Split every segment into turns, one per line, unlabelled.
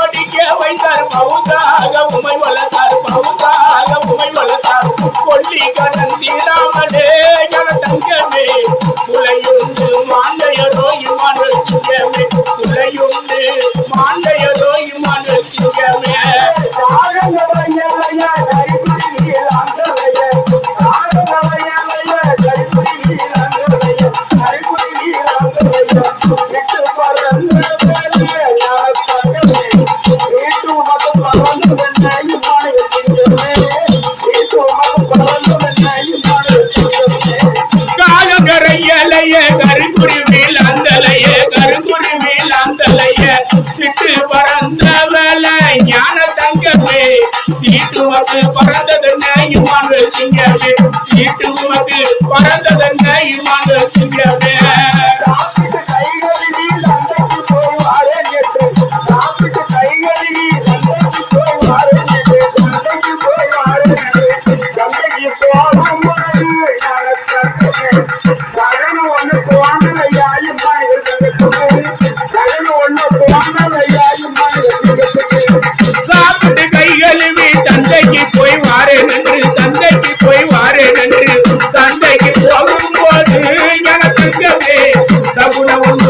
படிக்க வைத்தார் பௌதாக உமை வளர்த்தார் பௌதாக உமை வளர்த்தார். கொல்லி கடன் தீராமலே என தங்கமே குலையுண்டு மாண்டையரோ உமக்கு பறந்ததென்ன இம்மான் சிங்கமே. சீட்டு உமக்கு பறந்ததென்ன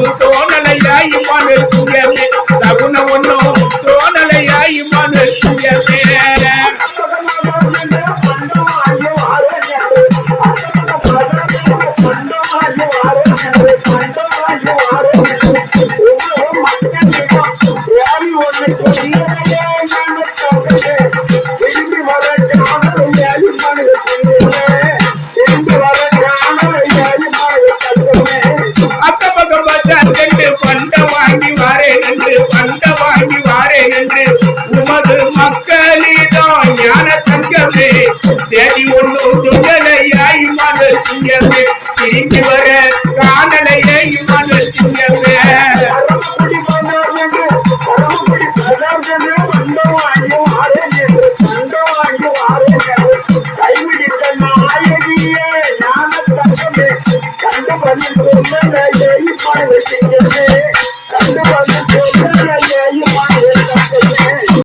சகுன ஒன்று தோணலையா இம்மான் சுயமே சகுன ஒன்றும் தோணலையா இம்மான் சுயமே அக்க ஞான தங்கமே தேடி ஒண்ணு துங்கலையா இம்மான் சிங்கமே திரும்பி வர காணலையா இம்மான் சிங்கமே.
கண்டு